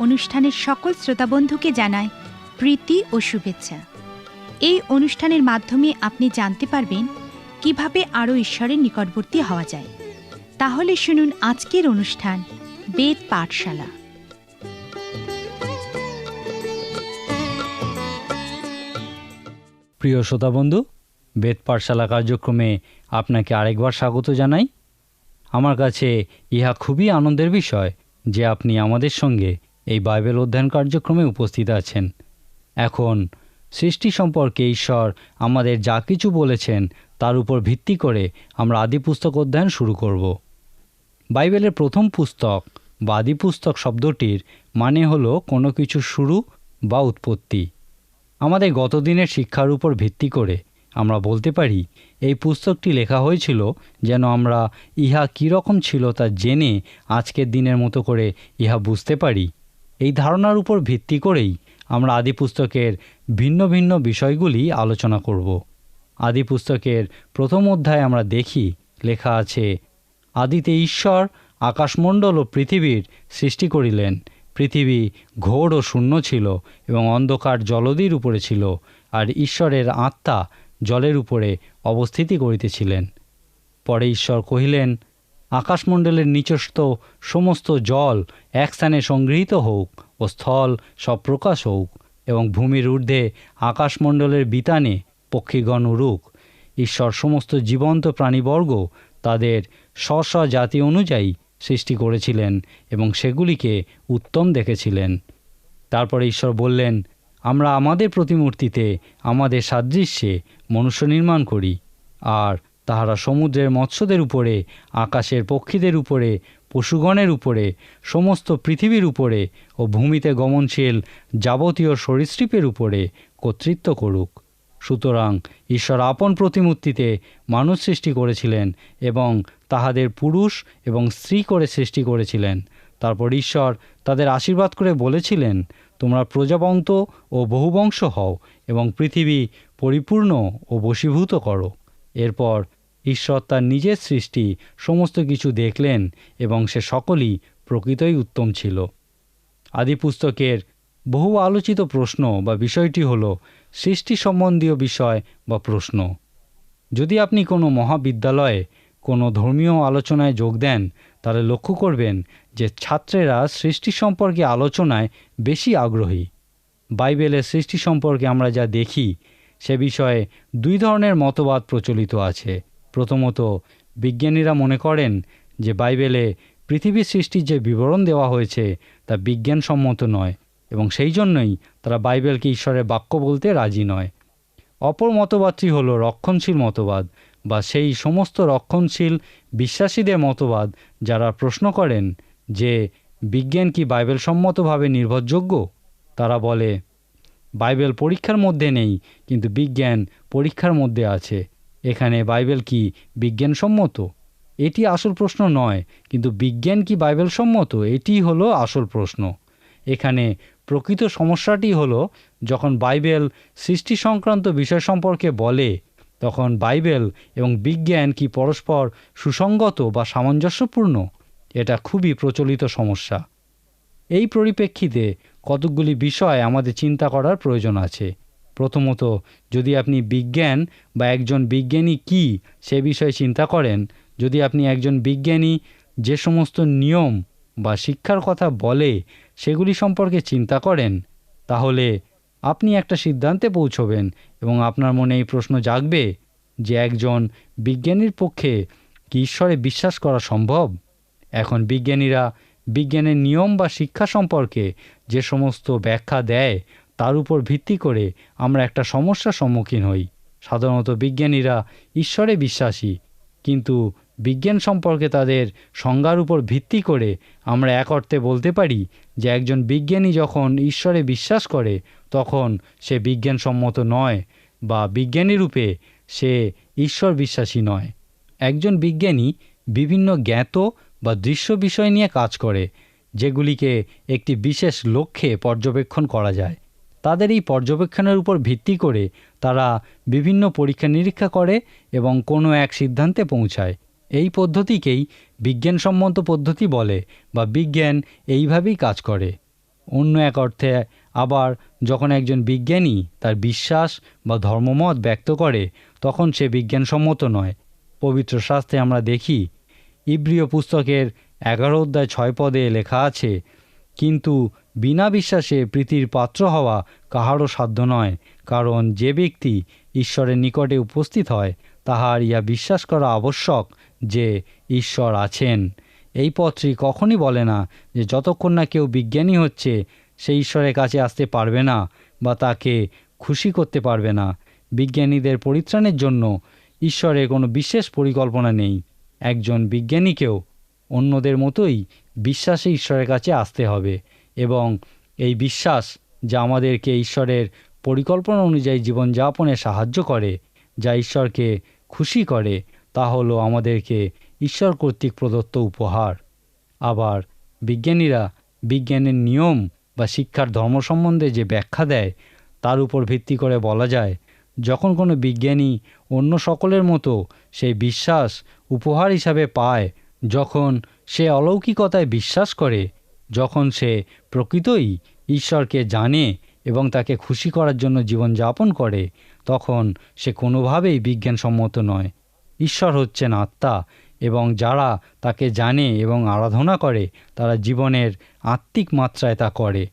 অনুষ্ঠানের সকল শ্রোতাবন্ধুকে জানায় প্রীতি ও শুভেচ্ছা। এই অনুষ্ঠানের মাধ্যমে আপনি জানতে পারবেন কীভাবে আরও ঈশ্বরের নিকটবর্তী হওয়া যায়। তাহলে শুনুন আজকের অনুষ্ঠান, বেদ পাঠশালা। প্রিয় শ্রোতা বন্ধু বেদ পাঠশালা কার্যক্রমে আপনাকে আরেকবার স্বাগত জানাই। আমার কাছে ইহা খুবই আনন্দের বিষয় যে আপনি আমাদের সঙ্গে এই বাইবেল অধ্যয়ন কার্যক্রমে উপস্থিত আছেন। এখন, সৃষ্টি সম্পর্কে ঈশ্বর আমাদের যা কিছু বলেছেন, তার উপর ভিত্তি করে আমরা আদি পুস্তক অধ্যয়ন শুরু করব। বাইবেলের প্রথম পুস্তক বা আদি পুস্তক শব্দটির মানে হলো কোনো কিছু শুরু বা উৎপত্তি। আমাদের গতদিনের শিক্ষার উপর ভিত্তি করে আমরা বলতে পারি, এই পুস্তকটি লেখা হয়েছিল যেন আমরা ইহা কীরকম ছিল তা জেনে আজকের দিনের মতো করে ইহা বুঝতে পারি। এই ধারণার উপর ভিত্তি করেই আমরা আদি পুস্তকের ভিন্ন ভিন্ন বিষয়গুলি আলোচনা করব। আদি পুস্তকের প্রথম অধ্যায়ে আমরা দেখি, লেখা আছে, আদিতে ঈশ্বর আকাশমণ্ডল ও পৃথিবীর সৃষ্টি করিলেন। পৃথিবী ঘোর ও শূন্য ছিল এবং অন্ধকার জলদির উপরে ছিল, আর ঈশ্বরের আত্মা জলের উপরে অবস্থিতি করিতেছিলেন। পরে ঈশ্বর কহিলেন আকাশমণ্ডলের নিচস্থ সমস্ত জল এক স্থানে সংগৃহীত হোক ও স্থল সব প্রকাশ হোক এবং ভূমির ঊর্ধ্বে আকাশমণ্ডলের বিতানে পক্ষীগণ উড়ুক। ঈশ্বর সমস্ত জীবন্ত প্রাণীবর্গ তাদের স্ব স্ব জাতি অনুযায়ী সৃষ্টি করেছিলেন এবং সেগুলিকে উত্তম দেখেছিলেন। তারপরে ঈশ্বর বললেন, আমরা আমাদের প্রতিমূর্তিতে আমাদের সাদৃশ্যে মনুষ্য নির্মাণ করি। আর তাহারা সমুদ্রের মৎস্যদের উপরে, আকাশের পক্ষীদের উপরে, পশুগণের উপরে, সমস্ত পৃথিবীর উপরে ও ভূমিতে গমনশীল যাবতীয় সরীসৃপের উপরে কর্তৃত্ব করুক। সুতরাং ঈশ্বর আপন প্রতিমূর্তিতে মানুষ সৃষ্টি করেছিলেন এবং তাহাদের পুরুষ এবং স্ত্রী করে সৃষ্টি করেছিলেন। তারপর ঈশ্বর তাদের আশীর্বাদ করে বলেছিলেন, তোমরা প্রজাবন্ত ও বহুবংশ হও এবং পৃথিবী পরিপূর্ণ ও বশীভূত করো। এরপর ঈশ্বর তার নিজের সৃষ্টি সমস্ত কিছু দেখলেন এবং সে সকলই প্রকৃতই উত্তম ছিল। আদিপুস্তকের বহু আলোচিত প্রশ্ন বা বিষয়টি হল সৃষ্টি সম্বন্ধীয় বিষয় বা প্রশ্ন। যদি আপনি কোনো মহাবিদ্যালয়ে কোনো ধর্মীয় আলোচনায় যোগ দেন, তাহলে লক্ষ্য করবেন যে ছাত্রেরা সৃষ্টি সম্পর্কে আলোচনায় বেশি আগ্রহী। বাইবেলের সৃষ্টি সম্পর্কে আমরা যা দেখি, সে বিষয়ে দুই ধরনের মতবাদ প্রচলিত আছে। প্রথমত, বিজ্ঞানীরা মনে করেন যে বাইবেলে পৃথিবীর সৃষ্টির যে বিবরণ দেওয়া হয়েছে তা বিজ্ঞানসম্মত নয় এবং সেই জন্যই তারা বাইবেলকে ঈশ্বরের বাক্য বলতে রাজি নয়। অপর মতবাদটি হল রক্ষণশীল মতবাদ বা সেই সমস্ত রক্ষণশীল বিশ্বাসীদের মতবাদ যারা প্রশ্ন করেন যে, বিজ্ঞান কি বাইবেল সম্মতভাবে নির্ভরযোগ্য? তারা বলে, বাইবেল পরীক্ষার মধ্যে নেই, কিন্তু বিজ্ঞান পরীক্ষার মধ্যে আছে। এখানে বাইবেল কি বিজ্ঞানসম্মত? এটি আসল প্রশ্ন নয়, কিন্তু বিজ্ঞান কি বাইবেল সম্মত এটি হলো আসল প্রশ্ন। এখানে প্রকৃত সমস্যাটি হলো, যখন বাইবেল সৃষ্টি সংক্রান্ত বিষয় সম্পর্কে বলে, তখন বাইবেল এবং বিজ্ঞান কি পরস্পর সুসঙ্গত বা সামঞ্জস্যপূর্ণ? এটা খুবই প্রচলিত সমস্যা। এই পরিপ্রেক্ষিতে কতকগুলি বিষয় আমাদের চিন্তা করার প্রয়োজন আছে। প্রথমত, যদি আপনি বিজ্ঞান বা একজন বিজ্ঞানী কি সে বিষয়ে চিন্তা করেন, যদি আপনি একজন বিজ্ঞানী যে সমস্ত নিয়ম বা শিক্ষার কথা বলে সেগুলি সম্পর্কে চিন্তা করেন, তাহলে আপনি একটা সিদ্ধান্তে পৌঁছবেন এবং আপনার মনে এই প্রশ্ন জাগবে যে একজন বিজ্ঞানীর পক্ষে কি ঈশ্বরে বিশ্বাস করা সম্ভব? এখন বিজ্ঞানীরা বিজ্ঞানের নিয়ম বা শিক্ষা সম্পর্কে যে সমস্ত ব্যাখ্যা দেয় তার উপর ভিত্তি করে আমরা একটা সমস্যার সম্মুখীন হই। সাধারণত বিজ্ঞানীরা ঈশ্বরে বিশ্বাসী, কিন্তু বিজ্ঞান সম্পর্কে তাদের সংজ্ঞার উপর ভিত্তি করে আমরা এক অর্থে বলতে পারি যে একজন বিজ্ঞানী যখন ঈশ্বরে বিশ্বাস করে, তখন সে বিজ্ঞানসম্মত নয় বা বিজ্ঞানী রূপে সে ঈশ্বর বিশ্বাসী নয়। একজন বিজ্ঞানী বিভিন্ন জ্ঞাত বা দৃশ্য বিষয় নিয়ে কাজ করে, যেগুলিকে একটি বিশেষ লক্ষ্যে পর্যবেক্ষণ করা যায়। তাদের এই পর্যবেক্ষণের উপর ভিত্তি করে তারা বিভিন্ন পরীক্ষা নিরীক্ষা করে এবং কোনো এক সিদ্ধান্তে পৌঁছায়। এই পদ্ধতিকেই বিজ্ঞানসম্মত পদ্ধতি বলে বা বিজ্ঞান এইভাবেই কাজ করে। অন্য এক অর্থে আবার যখন একজন বিজ্ঞানী তার বিশ্বাস বা ধর্মমত ব্যক্ত করে, তখন সে বিজ্ঞানসম্মত নয়। পবিত্র শাস্ত্রে আমরা দেখি, ইব্রিয় পুস্তকের এগারো অধ্যায় ছয় পদে লেখা আছে, কিন্তু বিনা বিশ্বাসে প্রীতির পাত্র হওয়া কাহারও সাধ্য নয়, কারণ যে ব্যক্তি ঈশ্বরের নিকটে উপস্থিত হয়, তাহার ইয়া বিশ্বাস করা আবশ্যক যে ঈশ্বর আছেন। এই পত্রী কখনই বলে না যে যতক্ষণ না কেউ বিজ্ঞানী হচ্ছে, সে ঈশ্বরের কাছে আসতে পারবে না বা তাকে খুশি করতে পারবে না। বিজ্ঞানীদের পরিত্রাণের জন্য ঈশ্বরের কোনো বিশেষ পরিকল্পনা নেই। একজন বিজ্ঞানীকেও অন্যদের মতোই বিশ্বাসে ঈশ্বরের কাছে আসতে হবে। এবং এই বিশ্বাস যা আমাদেরকে ঈশ্বরের পরিকল্পনা অনুযায়ী জীবনযাপনে সাহায্য করে, যা ঈশ্বরকে খুশি করে, তা হলো আমাদেরকে ঈশ্বর কর্তৃক প্রদত্ত উপহার। আবার বিজ্ঞানীরা বিজ্ঞানের নিয়ম বা শিক্ষার ধর্ম সম্বন্ধে যে ব্যাখ্যা দেয়, তার উপর ভিত্তি করে বলা যায়, যখন কোনো বিজ্ঞানী অন্য সকলের মতো সেই বিশ্বাস, উপহার হিসাবে পায়, যখন সে অলৌকিকতায় বিশ্বাস করে যখন সে প্রকৃতই ঈশ্বরকে জানে এবং তাকে খুশি করার জন্য জীবনযাপন করে, তখন সে কোনোভাবেই বিজ্ঞানসম্মত নয়। ঈশ্বর হচ্ছেন আত্মা এবং যারা তাকে জানে এবং আরাধনা করে, তারা জীবনের আত্মিক মাত্রায় তা করে।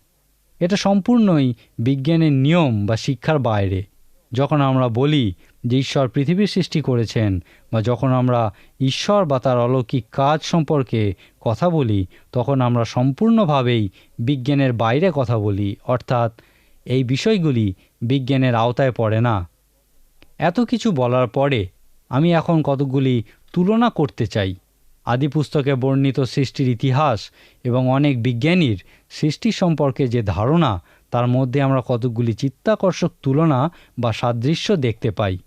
এটা সম্পূর্ণই বিজ্ঞানের নিয়ম বা শিক্ষার বাইরে। যখন আমরা বলি যে ঈশ্বর পৃথিবীর সৃষ্টি করেছেন বা যখন আমরা ঈশ্বর বা তার অলৌকিক কাজ সম্পর্কে কথা বলি, তখন আমরা সম্পূর্ণভাবেই বিজ্ঞানের বাইরে কথা বলি, অর্থাৎ এই বিষয়গুলি বিজ্ঞানের আওতায় পড়ে না। এত কিছু বলার পরে আমি এখন কতকগুলি তুলনা করতে চাই। আদি পুস্তকে বর্ণিত সৃষ্টির ইতিহাস এবং অনেক বিজ্ঞানীর সৃষ্টি সম্পর্কে যে ধারণা, তার মধ্যে আমরা কতকগুলি চিত্তাকর্ষক তুলনা বা সাদৃশ্য দেখতে পাই।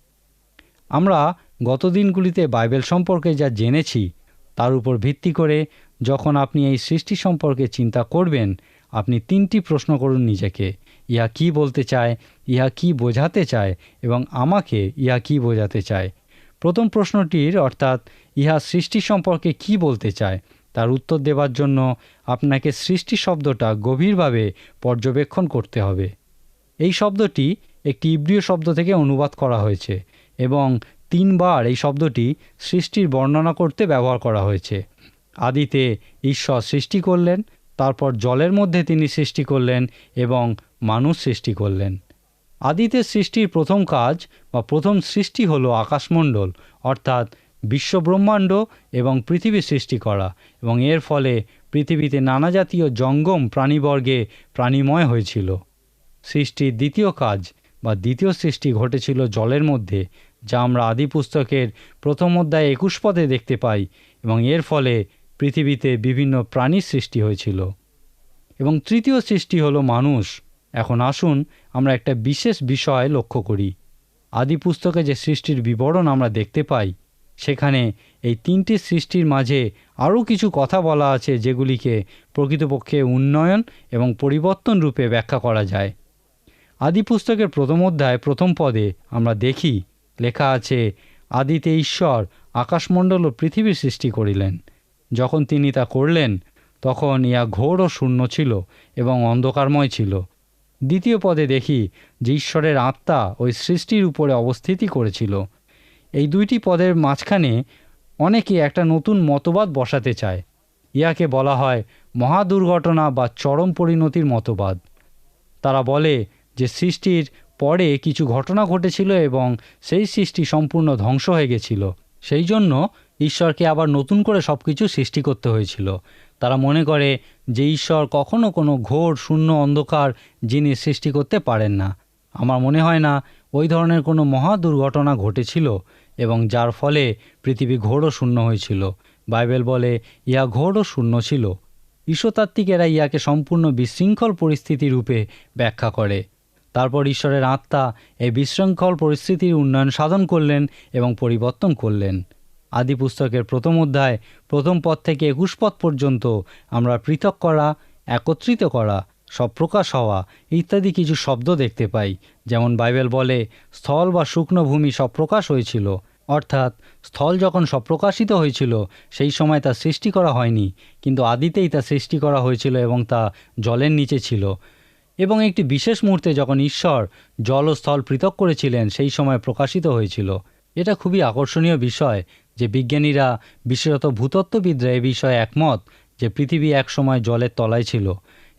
আমরা গত দিনগুলিতে বাইবেল সম্পর্কে যা জেনেছি, তার উপর ভিত্তি করে যখন আপনি এই সৃষ্টি সম্পর্কে চিন্তা করবেন, আপনি তিনটি প্রশ্ন করুন নিজেকে। ইহা কি বলতে চায়? ইহা কি বোঝাতে চায়? এবং আমাকে ইহা কি বোঝাতে চায়? প্রথম প্রশ্নটির অর্থাৎ, ইহা সৃষ্টি সম্পর্কে কি বলতে চায়? তার উত্তর দেবার জন্য আপনাকে সৃষ্টি শব্দটা গভীরভাবে পর্যবেক্ষণ করতে হবে। এই শব্দটি একটি ইব্রিয় শব্দ থেকে অনুবাদ করা হয়েছে। এবং তিনবার এই শব্দটি সৃষ্টির বর্ণনা করতে ব্যবহার করা হয়েছে। আদিতে ঈশ্বর সৃষ্টি করলেন, তারপর জলের মধ্যে তিনি সৃষ্টি করলেন এবং মানুষ সৃষ্টি করলেন। আদিতে সৃষ্টির প্রথম কাজ বা প্রথম সৃষ্টি হলো আকাশমণ্ডল, অর্থাৎ বিশ্বব্রহ্মাণ্ড এবং পৃথিবী সৃষ্টি করা এবং এর ফলে পৃথিবীতে নানা জাতীয় জঙ্গম প্রাণীবর্গে প্রাণীময় হয়েছিল। সৃষ্টির দ্বিতীয় কাজ বা দ্বিতীয় সৃষ্টি ঘটেছিল জলের মধ্যে যা আমরা আদি পুস্তকের প্রথম অধ্যায়ে একুশ পদে দেখতে পাই এবং এর ফলে পৃথিবীতে বিভিন্ন প্রাণীর সৃষ্টি হয়েছিল। এবং তৃতীয় সৃষ্টি হলো মানুষ। এখন আসুন আমরা একটা বিশেষ বিষয় লক্ষ্য করি। আদি পুস্তকে যে সৃষ্টির বিবরণ আমরা দেখতে পাই, সেখানে এই তিনটি সৃষ্টির মাঝে আরও কিছু কথা বলা আছে যেগুলিকে প্রকৃতপক্ষে উন্নয়ন এবং পরিবর্তন রূপে ব্যাখ্যা করা যায়। আদি পুস্তকের প্রথম অধ্যায় প্রথম পদে আমরা দেখি লেখা আছে, আদিতে ঈশ্বর আকাশমণ্ডল ও পৃথিবীর সৃষ্টি করিলেন। যখন তিনি তা করলেন, তখন ইয়া ঘোর ও শূন্য ছিল এবং অন্ধকারময় ছিল। দ্বিতীয় পদে দেখি যে ঈশ্বরের আত্মা ওই সৃষ্টির উপরে অবস্থিতি করেছিল। এই দুইটি পদের মাঝখানে অনেকে একটা নতুন মতবাদ বসাতে চায়। ইয়াকে বলা হয় মহাদুর্ঘটনা বা চরম পরিণতির মতবাদ। তারা বলে যে সৃষ্টির পরে কিছু ঘটনা ঘটেছিল এবং সেই সৃষ্টি সম্পূর্ণ ধ্বংস হয়ে গেছিল। সেই জন্য ঈশ্বরকে আবার নতুন করে সব কিছু সৃষ্টি করতে হয়েছিল। তারা মনে করে যে ঈশ্বর কখনো কোনো ঘোর, শূন্য, অন্ধকার জিনিস সৃষ্টি করতে পারেন না। আমার মনে হয় না ওই ধরনের কোনো মহা দুর্ঘটনা ঘটেছিল এবং যার ফলে পৃথিবী ঘোর ও শূন্য হয়েছিল। বাইবেল বলে, ইহা ঘোর ও শূন্য ছিল। ঈশ্বরতাত্ত্বিকেরা ইয়াকে সম্পূর্ণ বিশৃঙ্খল পরিস্থিতি রূপে ব্যাখ্যা করে। তারপর ঈশ্বরের আত্মা এই বিশৃঙ্খল পরিস্থিতির উন্নয়ন সাধন করলেন এবং পরিবর্তন করলেন। আদি পুস্তকের প্রথম অধ্যায়, প্রথম পদ থেকে একুশ পদ পর্যন্ত আমরা পৃথক করা, একত্রিত করা, সব প্রকাশ হওয়া ইত্যাদি কিছু শব্দ দেখতে পাই। যেমন বাইবেল বলে, স্থল বা শুকনো ভূমি সপ্রকাশ হয়েছিল। অর্থাৎ স্থল যখন সপ্রকাশিত হয়েছিল, সেই সময় তা সৃষ্টি করা হয়নি। কিন্তু আদিতেই তা সৃষ্টি করা হয়েছিল এবং তা জলের নিচে ছিল। এবং একটি বিশেষ মুহূর্তে যখন ঈশ্বর জল ও স্থল পৃথক করেছিলেন, সেই সময় প্রকাশিত হয়েছিল। এটা খুবই আকর্ষণীয় বিষয় যে বিজ্ঞানীরা, বিশেষত ভূতত্ত্ববিদরা এ বিষয়ে একমত যে পৃথিবী এক সময় জলের তলায় ছিল।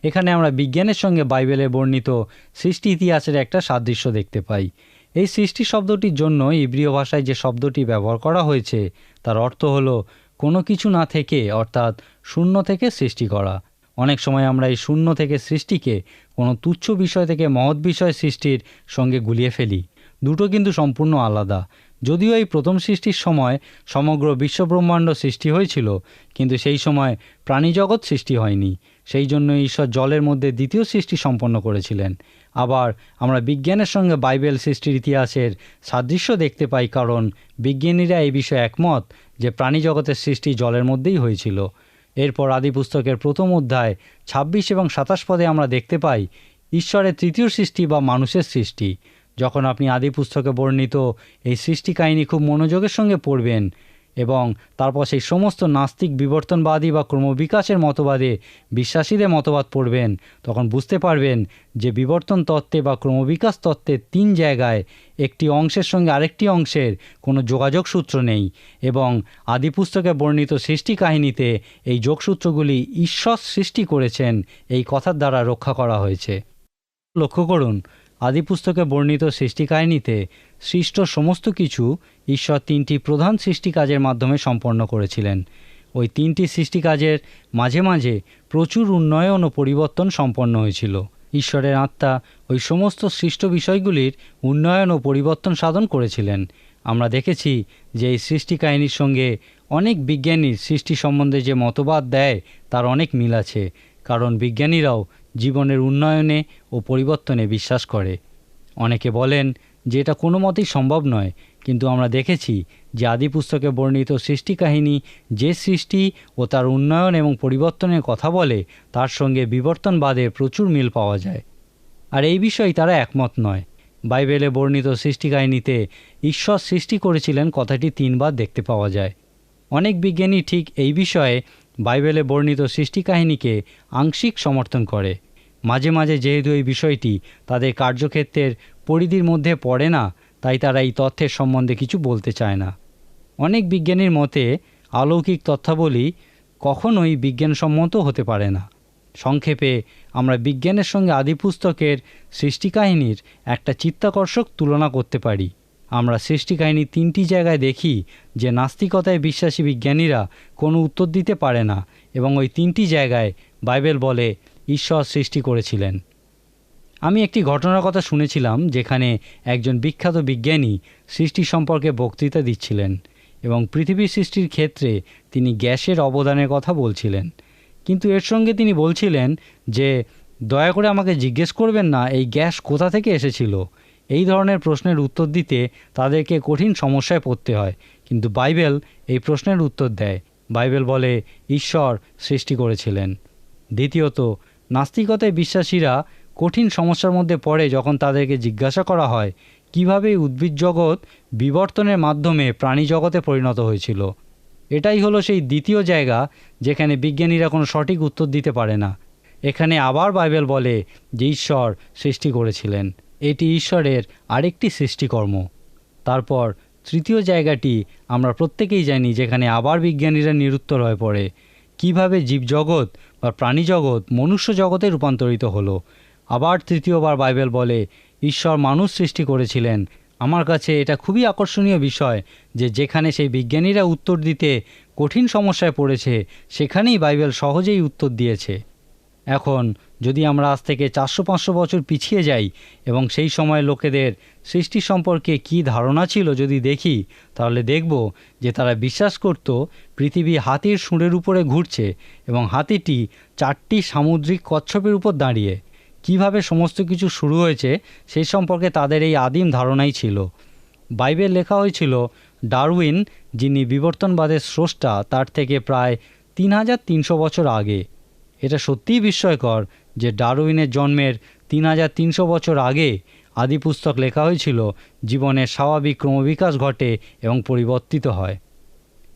এখানে আমরা বিজ্ঞানের সঙ্গে বাইবেলে বর্ণিত সৃষ্টি ইতিহাসের একটা সাদৃশ্য দেখতে পাই। এই সৃষ্টি শব্দটির জন্য ইব্রিয় ভাষায় যে শব্দটি ব্যবহার করা হয়েছে, তার অর্থ হলো কোনো কিছু না থেকে, অর্থাৎ শূন্য থেকে সৃষ্টি করা। অনেক সময় আমরা এই শূন্য থেকে সৃষ্টিকে কোনো তুচ্ছ বিষয় থেকে মহৎ বিষয় সৃষ্টির সঙ্গে গুলিয়ে ফেলি। দুটো কিন্তু সম্পূর্ণ আলাদা। যদিও এই প্রথম সৃষ্টির সময় সমগ্র বিশ্বব্রহ্মাণ্ড সৃষ্টি হয়েছিল, কিন্তু সেই সময় প্রাণীজগৎ সৃষ্টি হয়নি। সেই জন্য ঈশ্বর জলের মধ্যে দ্বিতীয় সৃষ্টি সম্পন্ন করেছিলেন। আবার আমরা বিজ্ঞানের সঙ্গে বাইবেল সৃষ্টির ইতিহাসের সাদৃশ্য দেখতে পাই, কারণ বিজ্ঞানীরা এই বিষয়ে একমত যে প্রাণীজগতের সৃষ্টি জলের মধ্যেই হয়েছিল। এরপর আদি পুস্তকের প্রথম অধ্যায়, ছাব্বিশ এবং সাতাশ পদে আমরা দেখতে পাই, ঈশ্বরের তৃতীয় সৃষ্টি বা মানুষের সৃষ্টি। যখন আপনি আদি পুস্তকে বর্ণিত, এই সৃষ্টি কাহিনী খুব মনোযোগের সঙ্গে পড়বেন। এবং তারপর সেই সমস্ত নাস্তিক বিবর্তনবাদী বা ক্রমবিকাশের মতবাদে বিশ্বাসীদের মতবাদ পড়বেন। তখন বুঝতে পারবেন যে বিবর্তন তত্ত্বে বা ক্রমবিকাশ তত্ত্বের তিন জায়গায় একটি অংশের সঙ্গে আরেকটি অংশের কোনো যোগাযোগ সূত্র নেই এবং আদিপুস্তকে বর্ণিত সৃষ্টি কাহিনীতে এই যোগসূত্রগুলি ঈশ্বর সৃষ্টি করেছেন এই কথার দ্বারা রক্ষা করা হয়েছে। লক্ষ্য করুন, আদিপুস্তকে বর্ণিত সৃষ্টি কাহিনীতে সৃষ্ট সমস্ত কিছু ঈশ্বর তিনটি প্রধান সৃষ্টি কাজের মাধ্যমে সম্পন্ন করেছিলেন। ওই তিনটি সৃষ্টি কাজের মাঝে মাঝে প্রচুর উন্নয়ন ও পরিবর্তন সম্পন্ন হয়েছিল। ঈশ্বরের আত্মা ওই সমস্ত সৃষ্ট বিষয়গুলির উন্নয়ন ও পরিবর্তন সাধন করেছিলেন। আমরা দেখেছি যে এই সৃষ্টি কাহিনীর সঙ্গে অনেক বিজ্ঞানীর সৃষ্টি সম্বন্ধে যে মতবাদ দেয়, তার অনেক মিল আছে, কারণ বিজ্ঞানীরাও জীবনের উন্নয়নে ও পরিবর্তনে বিশ্বাস করে। অনেকে বলেন যে এটা কোনো মতেই সম্ভব নয়। কিন্তু আমরা দেখেছি যে আদি পুস্তকে বর্ণিত সৃষ্টি কাহিনী যে সৃষ্টি ও তার উন্নয়ন এবং পরিবর্তনের কথা বলে, তার সঙ্গে বিবর্তনবাদের প্রচুর মিল পাওয়া যায়। আর এই বিষয়ে তারা একমত নয়। বাইবেলে বর্ণিত সৃষ্টি কাহিনীতে ঈশ্বর সৃষ্টি করেছিলেন কথাটি তিনবার দেখতে পাওয়া যায়। অনেক বিজ্ঞানী ঠিক এই বিষয়ে বাইবেলে বর্ণিত সৃষ্টি কাহিনীকে আংশিক সমর্থন করে। মাঝে মাঝে যেহেতু এই বিষয়টি তাদের কার্যক্ষেত্রের পরিধির মধ্যে পড়ে না, তাই তারা এই তথ্যের সম্বন্ধে কিছু বলতে চায় না। অনেক বিজ্ঞানীর মতে, অলৌকিক তথ্যাবলী কখনোই বিজ্ঞানসম্মত হতে পারে না। সংক্ষেপে, আমরা বিজ্ঞানের সঙ্গে আদি পুস্তকের সৃষ্টি একটা চিত্তাকর্ষক তুলনা করতে পারি। আমরা সৃষ্টি কাহিনী তিনটি জায়গায় দেখি যে নাস্তিকতায় বিশ্বাসী বিজ্ঞানীরা কোনো উত্তর দিতে পারে না এবং ওই তিনটি জায়গায় বাইবেল বলে ঈশ্বর সৃষ্টি করেছিলেন। আমি একটি ঘটনার কথা শুনেছিলাম যেখানে একজন বিখ্যাত বিজ্ঞানী সৃষ্টি সম্পর্কে বক্তৃতা দিচ্ছিলেন এবং পৃথিবীর সৃষ্টির ক্ষেত্রে তিনি গ্যাসের অবদানের কথা বলছিলেন। কিন্তু এর সঙ্গে তিনি বলছিলেন যে, দয়া করে আমাকে জিজ্ঞেস করবেন না, এই গ্যাস কোথা থেকে এসেছিল? এই ধরনের প্রশ্নের উত্তর দিতে তাদেরকে কঠিন সমস্যায় পড়তে হয়। কিন্তু বাইবেল এই প্রশ্নের উত্তর দেয়। বাইবেল বলে, ঈশ্বর সৃষ্টি করেছিলেন। দ্বিতীয়ত, নাস্তিকতায় বিশ্বাসীরা কঠিন সমস্যার মধ্যে পড়ে যখন তাদেরকে জিজ্ঞাসা করা হয়, কীভাবে উদ্ভিদ জগৎ বিবর্তনের মাধ্যমে প্রাণী জগতে পরিণত হয়েছিল? এটাই হলো সেই দ্বিতীয় জায়গা যেখানে বিজ্ঞানীরা কোনো সঠিক উত্তর দিতে পারে না। এখানে আবার বাইবেল বলে যে ঈশ্বর সৃষ্টি করেছিলেন। এটি ঈশ্বরের আরেকটি সৃষ্টিকর্ম। তারপর তৃতীয় জায়গাটি আমরা প্রত্যেকেই জানি যেখানে আবার বিজ্ঞানীরা নিরুত্তর হয়ে পড়ে। কীভাবে জীবজগৎ বা প্রাণীজগৎ মনুষ্য জগতে রূপান্তরিত হলো? আবার তৃতীয়বার বাইবেল বলে, ঈশ্বর মানুষ সৃষ্টি করেছিলেন। আমার কাছে এটা খুবই আকর্ষণীয় বিষয় যে যেখানে সেই বিজ্ঞানীরা উত্তর দিতে কঠিন সমস্যায় পড়েছে, সেখানেই বাইবেল সহজেই উত্তর দিয়েছে। এখন যদি আমরা আজ থেকে চারশো পাঁচশো বছর পিছিয়ে যাই এবং সেই সময় লোকেদের সৃষ্টি সম্পর্কে কি ধারণা ছিল যদি দেখি, তাহলে দেখব যে তারা বিশ্বাস করত পৃথিবী হাতির সুঁড়ের উপরে ঘুরছে এবং হাতিটি চারটি সামুদ্রিক কচ্ছপের উপর দাঁড়িয়ে। কীভাবে সমস্ত কিছু শুরু হয়েছে সেই সম্পর্কে তাদের এই আদিম ধারণাই ছিল। বাইবেল লেখা হয়েছিল, ডারউইন, যিনি বিবর্তনবাদের স্রষ্টা, তার থেকে প্রায় তিন হাজার তিনশো বছর আগে। এটা সত্যিই বিস্ময়কর যে ডারউইনের জন্মের তিন হাজার তিনশো বছর আগে আদি পুস্তক লেখা হয়েছিল, জীবনের স্বাভাবিক ক্রমবিকাশ ঘটে এবং পরিবর্তিত হয়।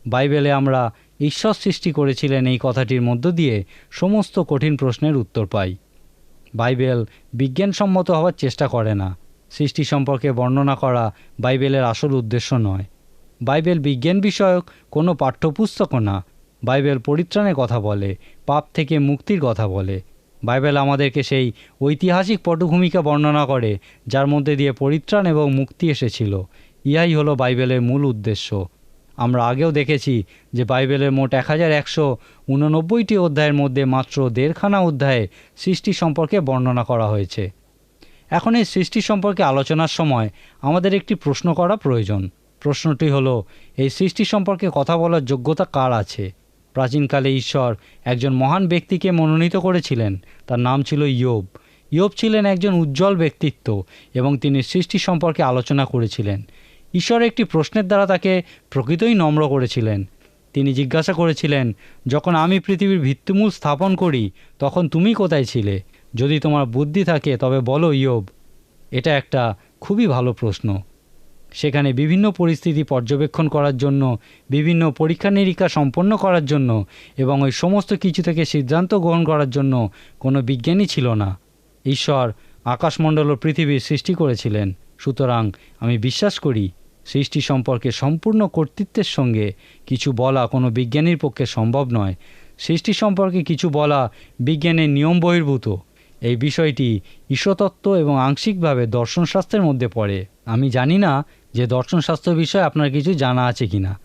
বাইবেলে আমরা ঈশ্বর সৃষ্টি করেছিলেন এই কথাটির মধ্য দিয়ে সমস্ত কঠিন প্রশ্নের উত্তর পাই। বাইবেল বিজ্ঞানসম্মত হওয়ার চেষ্টা করে না। সৃষ্টি সম্পর্কে বর্ণনা করা বাইবেলের আসল উদ্দেশ্য নয়। বাইবেল বিজ্ঞান বিষয়ক কোনো পাঠ্যপুস্তকও না। বাইবেল পরিত্রাণের কথা বলে, পাপ থেকে মুক্তির কথা বলে। বাইবেল আমাদেরকে সেই ঐতিহাসিক পটভূমিকা বর্ণনা করে, যার মধ্যে দিয়ে পরিত্রাণ এবং মুক্তি এসেছিল। ইহাই হলো বাইবেলের মূল উদ্দেশ্য। আমরা আগেও দেখেছি যে বাইবেলের মোট এক হাজার একশো উননব্বইটি অধ্যায়ের মধ্যে মাত্র দেড়খানা অধ্যায়ে সৃষ্টি সম্পর্কে বর্ণনা করা হয়েছে। এখন এই সৃষ্টি সম্পর্কে আলোচনার সময় আমাদের একটি প্রশ্ন করা প্রয়োজন। প্রশ্নটি হলো, এই সৃষ্টি সম্পর্কে কথা বলার যোগ্যতা কার আছে? প্রাচীনকালে ঈশ্বর একজন মহান ব্যক্তিকে মনোনীত করেছিলেন। তার নাম ছিল ইয়োব। ইয়োব ছিলেন একজন উজ্জ্বল ব্যক্তিত্ব এবং তিনি সৃষ্টি সম্পর্কে আলোচনা করেছিলেন। ঈশ্বর একটি প্রশ্নের দ্বারা তাকে প্রকৃতই নম্র করেছিলেন। তিনি জিজ্ঞাসা করেছিলেন, যখন আমি পৃথিবীর ভিত্তিমূল স্থাপন করি, তখন তুমি কোথায় ছিলে? যদি তোমার বুদ্ধি থাকে, তবে বলো ইয়োব। এটা একটা খুবই ভালো প্রশ্ন। সেখানে বিভিন্ন পরিস্থিতি পর্যবেক্ষণ করার জন্য, বিভিন্ন পরীক্ষা নিরীক্ষা সম্পন্ন করার জন্য, এবং ওই সমস্ত কিছু থেকে সিদ্ধান্ত গ্রহণ করার জন্য কোনো বিজ্ঞানী ছিল না। ঈশ্বর আকাশমণ্ডল ও পৃথিবীর সৃষ্টি করেছিলেন। সুতরাং আমি বিশ্বাস করি সৃষ্টি সম্পর্কে সম্পূর্ণ কর্তৃত্বের সঙ্গে কিছু বলা কোনো বিজ্ঞানীর পক্ষে সম্ভব নয়। সৃষ্টি সম্পর্কে কিছু বলা বিজ্ঞানের নিয়ম বহির্ভূত। এই বিষয়টি ঈশ্বতত্ত্ব এবং আংশিকভাবে দর্শনশাস্ত্রের মধ্যে পড়ে। আমি জানি না যে দর্শনশাস্ত্র বিষয়ে আপনার কিছু জানা আছে কি না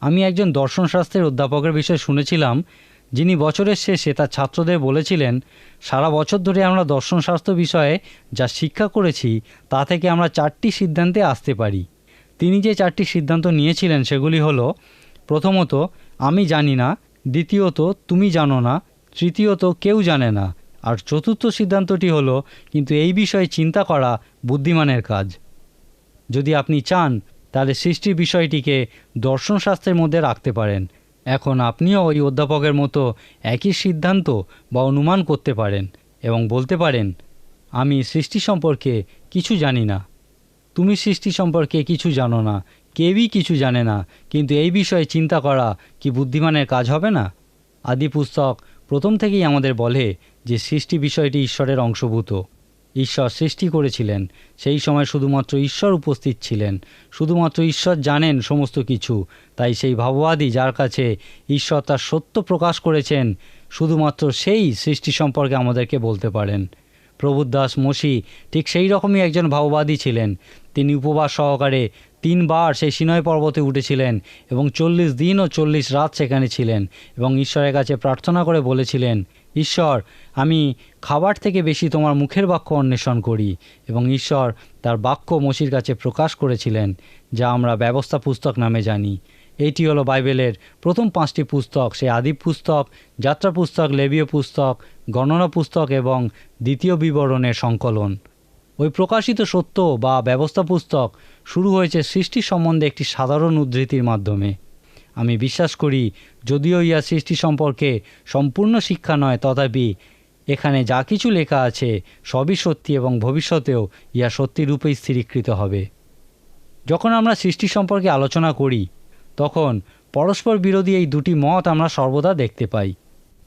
আমি একজন দর্শনশাস্ত্রের অধ্যাপকের বিষয়ে শুনেছিলাম যিনি বছরের শেষে তার ছাত্রদের বলেছিলেন, সারা বছর ধরে আমরা দর্শনশাস্ত্র বিষয়ে যা শিক্ষা করেছি, তা থেকে আমরা চারটি সিদ্ধান্তে আসতে পারি। তিনি যে চারটি সিদ্ধান্ত নিয়েছিলেন সেগুলি হলো, প্রথমত, আমি জানি না। দ্বিতীয়ত, তুমি জানো না। তৃতীয়ত, কেউ জানে না। আর চতুর্থ সিদ্ধান্তটি হলো, কিন্তু এই বিষয়ে চিন্তা করা বুদ্ধিমানের কাজ। যদি আপনি চান, তাহলে সৃষ্টির বিষয়টিকে দর্শনশাস্ত্রের মধ্যে রাখতে পারেন। এখন আপনিও ওই অধ্যাপকের মতো একই সিদ্ধান্ত বা অনুমান করতে পারেন এবং বলতে পারেন, আমি সৃষ্টি সম্পর্কে কিছু জানি না। তুমি সৃষ্টি সম্পর্কে কিছু জানো না। কেউই কিছু জানে না। কিন্তু এই বিষয়ে চিন্তা করা কি বুদ্ধিমানের কাজ হবে না? আদি পুস্তক প্রথম থেকেই আমাদের বলে যে সৃষ্টি বিষয়টি ঈশ্বরের অংশভূত। ঈশ্বর সৃষ্টি করেছিলেন। সেই সময় শুধুমাত্র ঈশ্বর উপস্থিত ছিলেন। শুধুমাত্র ঈশ্বর জানেন সমস্ত কিছু। তাই সেই ভাববাদী যার কাছে ঈশ্বর তার সত্য প্রকাশ করেছেন, শুধুমাত্র সেই সৃষ্টি সম্পর্কে আমাদেরকে বলতে পারেন। প্রভুদাস মসি ঠিক সেই রকমই একজন ভাববাদী ছিলেন। তিনি উপবাস সহকারে তিনবার সেই সিনয় পর্বতে উঠেছিলেন এবং চল্লিশ দিন ও চল্লিশ রাত সেখানে ছিলেন এবং ঈশ্বরের কাছে প্রার্থনা করে বলেছিলেন, ঈশ্বর, আমি খাবার থেকে বেশি তোমার মুখের বাক্য অন্বেষণ করি। এবং ঈশ্বর তার বাক্য মসির কাছে প্রকাশ করেছিলেন, যা আমরা ব্যবস্থা পুস্তক নামে জানি। এইটি হলো বাইবেলের প্রথম পাঁচটি পুস্তক, সেই আদি পুস্তক, যাত্রা পুস্তক, লেবীয় পুস্তক, গণনা পুস্তক এবং দ্বিতীয় বিবরণের সংকলন। ওই প্রকাশিত সত্য বা ব্যবস্থা পুস্তক শুরু হয়েছে সৃষ্টি সম্বন্ধে একটি সাধারণ উদ্ধৃতির মাধ্যমে। আমি বিশ্বাস করি, যদিও ইয়া সৃষ্টি সম্পর্কে সম্পূর্ণ শিক্ষা নয়, তথাপি এখানে যা কিছু লেখা আছে সবই সত্যি এবং ভবিষ্যতেও ইয়া সত্যি রূপেই স্থিরীকৃত হবে। যখন আমরা সৃষ্টি সম্পর্কে আলোচনা করি, তখন পরস্পর বিরোধী এই দুটি মত আমরা সর্বদা দেখতে পাই।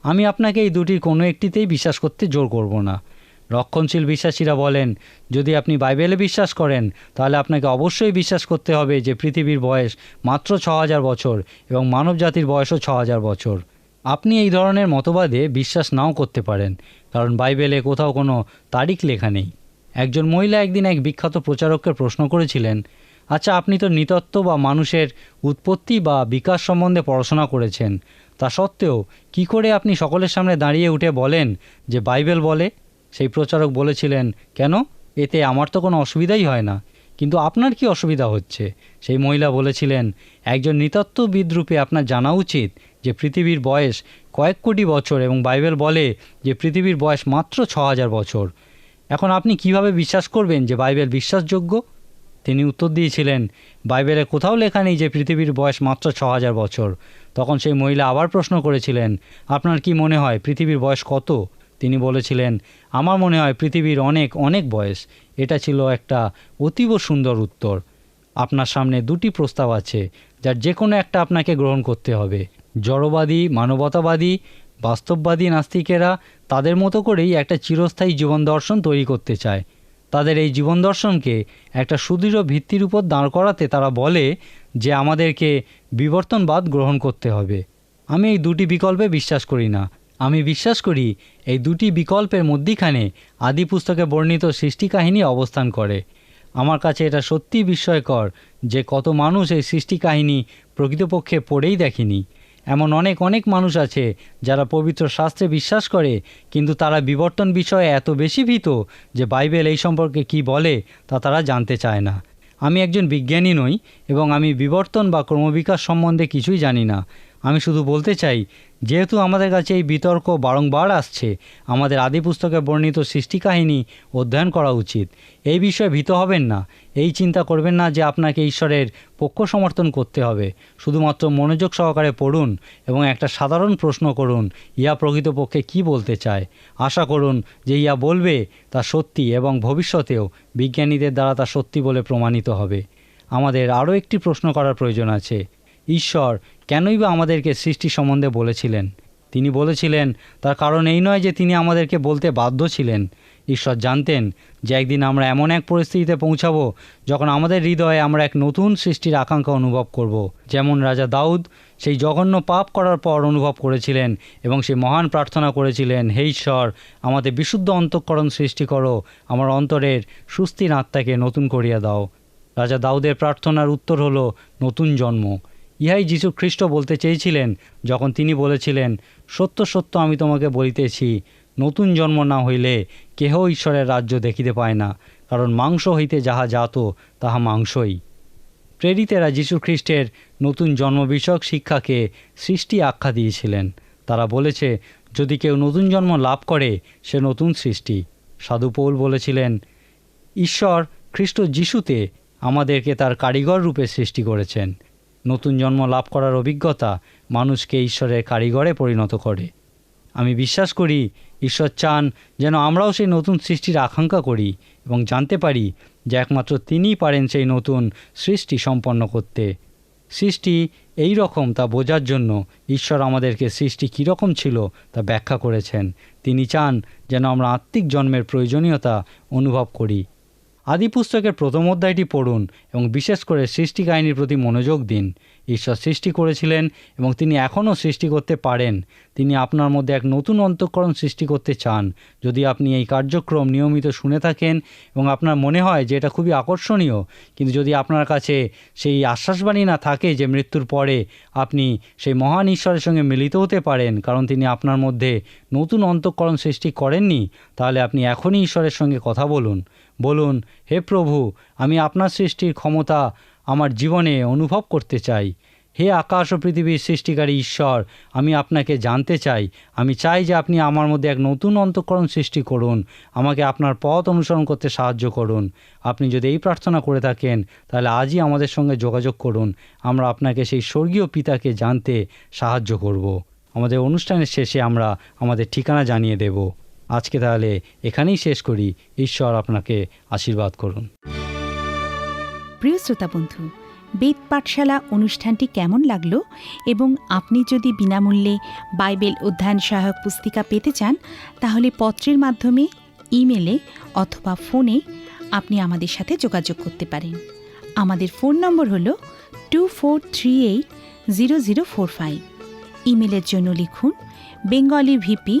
আমি আপনাকে এই দুটির কোনো একটিতেই বিশ্বাস করতে জোর করব না। রক্ষণশীল বিশ্বাসীরা বলেন, যদি আপনি বাইবেলে বিশ্বাস করেন, তাহলে আপনাকে অবশ্যই বিশ্বাস করতে হবে যে পৃথিবীর বয়স মাত্র ছ হাজার বছর এবং মানব জাতির বয়সও ছ হাজার বছর। আপনি এই ধরনের মতবাদে বিশ্বাস নাও করতে পারেন, কারণ বাইবেলে কোথাও কোনো তারিখ লেখা নেই। একজন মহিলা একদিন এক বিখ্যাত প্রচারককে প্রশ্ন করেছিলেন আচ্ছা আপনি তো নৃতত্ত্ব বা মানুষের উৎপত্তি বা বিকাশ সম্বন্ধে পড়াশোনা করেছেন। তা সত্ত্বেও কি করে আপনি সকলের সামনে দাঁড়িয়ে উঠে বলেন যে বাইবেল বলে? সেই প্রচারক বলেছিলেন, কেন? এতে আমার তো কোনো অসুবিধাই হয় না। কিন্তু আপনার কি অসুবিধা হচ্ছে? সেই মহিলা বলেছিলেন, একজন নৃতত্ত্ববিদ রূপে আপনার জানা উচিত যে পৃথিবীর বয়স কয়েক কোটি বছর এবং বাইবেল বলে যে পৃথিবীর বয়স মাত্র ছ হাজার বছর। এখন আপনি কীভাবে বিশ্বাস করবেন যে বাইবেল বিশ্বাসযোগ্য? তিনি উত্তর দিয়েছিলেন, বাইবেলে কোথাও লেখা নেই যে পৃথিবীর বয়স মাত্র ছ হাজার বছর। তখন সেই মহিলা আবার প্রশ্ন করেছিলেন, আপনার কি মনে হয় পৃথিবীর বয়স কত? তিনি বলেছিলেন, আমার মনে হয় পৃথিবীর অনেক অনেক বয়স। এটা ছিল একটা অতীব সুন্দর উত্তর। আপনার সামনে দুটি প্রস্তাব আছে, যার যে কোনো একটা আপনাকে গ্রহণ করতে হবে। জড়বাদী, মানবতাবাদী, বাস্তববাদী নাস্তিকেরা তাদের মতো করেই একটা চিরস্থায়ী জীবন দর্শন তৈরি করতে চায়। তাদের এই জীবন দর্শনকে একটা সুদৃঢ় ভিত্তির উপর দাঁড় করাতে তারা বলে যে আমাদেরকে বিবর্তনবাদ গ্রহণ করতে হবে। আমি এই দুটি বিকল্পে বিশ্বাস করি না। আমি বিশ্বাস করি এই দুটি বিকল্পের মধ্যিখানে আদি পুস্তকে বর্ণিত সৃষ্টি কাহিনী অবস্থান করে। আমার কাছে এটা সত্যিই বিস্ময়কর যে কত মানুষ এই সৃষ্টি কাহিনী প্রকৃতপক্ষে পড়েই দেখেনি। এমন অনেক অনেক মানুষ আছে যারা পবিত্র শাস্ত্রে বিশ্বাস করে, কিন্তু তারা বিবর্তন বিষয়ে এত বেশি ভীত যে বাইবেল এই সম্পর্কে কি বলে তা তারা জানতে চায় না। আমি একজন বিজ্ঞানী নই এবং আমি বিবর্তন বা ক্রমবিকাশ সম্বন্ধে কিছুই জানি না। আমি শুধু বলতে চাই যেহেতু আমাদের কাছে এই বিতর্ক বারংবার আসছে, আমাদের আদি পুস্তকে বর্ণিত সৃষ্টি কাহিনী অধ্যয়ন করা উচিত। এই বিষয়ে ভীত হবেন না। এই চিন্তা করবেন না যে আপনাকে ঈশ্বরের পক্ষ সমর্থন করতে হবে। শুধুমাত্র মনোযোগ সহকারে পড়ুন এবং একটা সাধারণ প্রশ্ন করুন ইয়া প্রকৃতপক্ষে কি বলতে চায়? আশা করুন যে ইয়া বলবে তা সত্যি এবং ভবিষ্যতেও বিজ্ঞানীদের দ্বারা তা সত্যি বলে প্রমাণিত হবে। আমাদের আরও একটি প্রশ্ন করার প্রয়োজন আছে। ঈশ্বর কেনই বা আমাদেরকে সৃষ্টি সম্বন্ধে বলেছিলেন? তিনি বলেছিলেন, তার কারণ এই নয় যে তিনি আমাদেরকে বলতে বাধ্য ছিলেন। ঈশ্বর জানতেন যে একদিন আমরা এমন এক পরিস্থিতিতে পৌঁছাবো যখন আমাদের হৃদয়ে আমরা এক নতুন সৃষ্টির আকাঙ্ক্ষা অনুভব করব। যেমন রাজা দাউদ সেই জঘন্য পাপ করার পর অনুভব করেছিলেন এবং সে মহান প্রার্থনা করেছিলেন, হে ঈশ্বর, আমাদের বিশুদ্ধ অন্তঃকরণ সৃষ্টি করো, আমার অন্তরের সুস্থির আত্মাকে নতুন করিয়া দাও। রাজা দাউদের প্রার্থনার উত্তর হলো, নতুন জন্ম। ইহাই যীশু খ্রিস্ট বলতে চেয়েছিলেন, যখন তিনি বলেছিলেন, সত্য সত্য আমি তোমাকে বলিতেছি, নতুন জন্ম না হইলে কেহ ঈশ্বরের রাজ্য দেখিতে পায় না, কারণ মাংস হইতে যাহা জাত তাহা মাংসই। প্রেরিতেরা খ্রিস্টের নতুন জন্ম বিষয়ক শিক্ষাকে সৃষ্টি আখ্যা দিয়েছিলেন। তারা বলেছে, যদি কেউ নতুন জন্ম লাভ করে, সে নতুন সৃষ্টি। সাধু পৌল বলেছিলেন, ঈশ্বর খ্রিস্ট যিশুতে আমাদেরকে তার কারিগর রূপে সৃষ্টি করেছেন। নতুন জন্ম লাভ করার অভিজ্ঞতা মানুষকে ঈশ্বরের কারিগরে পরিণত করে। আমি বিশ্বাস করি, ঈশ্বর চান যেন আমরাও সেই নতুন সৃষ্টির আকাঙ্ক্ষা করি এবং জানতে পারি যে একমাত্র তিনিই পারেন সেই নতুন সৃষ্টি সম্পন্ন করতে। সৃষ্টি এই রকম তা বোঝার জন্য ঈশ্বর আমাদেরকে সৃষ্টি কীরকম ছিল তা ব্যাখ্যা করেছেন। তিনি চান যেন আমরা আত্মিক জন্মের প্রয়োজনীয়তা অনুভব করি। আদি পুস্তকের প্রথম অধ্যায়টি পড়ুন এবং বিশেষ করে সৃষ্টি কাহিনীর প্রতি মনোযোগ দিন। ঈশ্বর সৃষ্টি করেছিলেন এবং তিনি এখনও সৃষ্টি করতে পারেন। তিনি আপনার মধ্যে এক নতুন অন্তঃকরণ সৃষ্টি করতে চান। যদি আপনি এই কার্যক্রম নিয়মিত শুনে থাকেন এবং আপনার মনে হয় যে এটা খুবই আকর্ষণীয়, কিন্তু যদি আপনার কাছে সেই আশ্বাসবাণী না থাকে যে মৃত্যুর পরে আপনি সেই মহান ঈশ্বরের সঙ্গে মিলিত হতে পারেন কারণ তিনি আপনার মধ্যে নতুন অন্তঃকরণ সৃষ্টি করেননি, তাহলে আপনি এখনই ঈশ্বরের সঙ্গে কথা বলুন। বলুন, হে প্রভু, আমি আপনার সৃষ্টির ক্ষমতা আমার জীবনে অনুভব করতে চাই। হে আকাশ ও পৃথিবীর সৃষ্টিকারী ঈশ্বর, আমি আপনাকে জানতে চাই। আমি চাই যে আপনি আমার মধ্যে এক নতুন অন্তঃকরণ সৃষ্টি করুন। আমাকে আপনার পথ অনুসরণ করতে সাহায্য করুন। আপনি যদি এই প্রার্থনা করে থাকেন, তাহলে আজই আমাদের সঙ্গে যোগাযোগ করুন। আমরা আপনাকে সেই স্বর্গীয় পিতাকে জানতে সাহায্য করব। আমাদের অনুষ্ঠানের শেষে আমরা আমাদের ঠিকানা জানিয়ে দেব। আজকে তাহলে এখানেই শেষ করি। ঈশ্বর আপনাকে আশীর্বাদ করুন। প্রিয় শ্রোতা বন্ধু, বেদ পাঠশালা অনুষ্ঠানটি কেমন লাগল? এবং আপনি যদি বিনামূল্যে বাইবেল অধ্যয়ন সহায়ক পুস্তিকা পেতে চান, তাহলে পত্রের মাধ্যমে, ইমেলে অথবা ফোনে আপনি আমাদের সাথে যোগাযোগ করতে পারেন। আমাদের ফোন নম্বর হল two four three eight zero zero four five. ইমেলের জন্য লিখুন, Bengali VP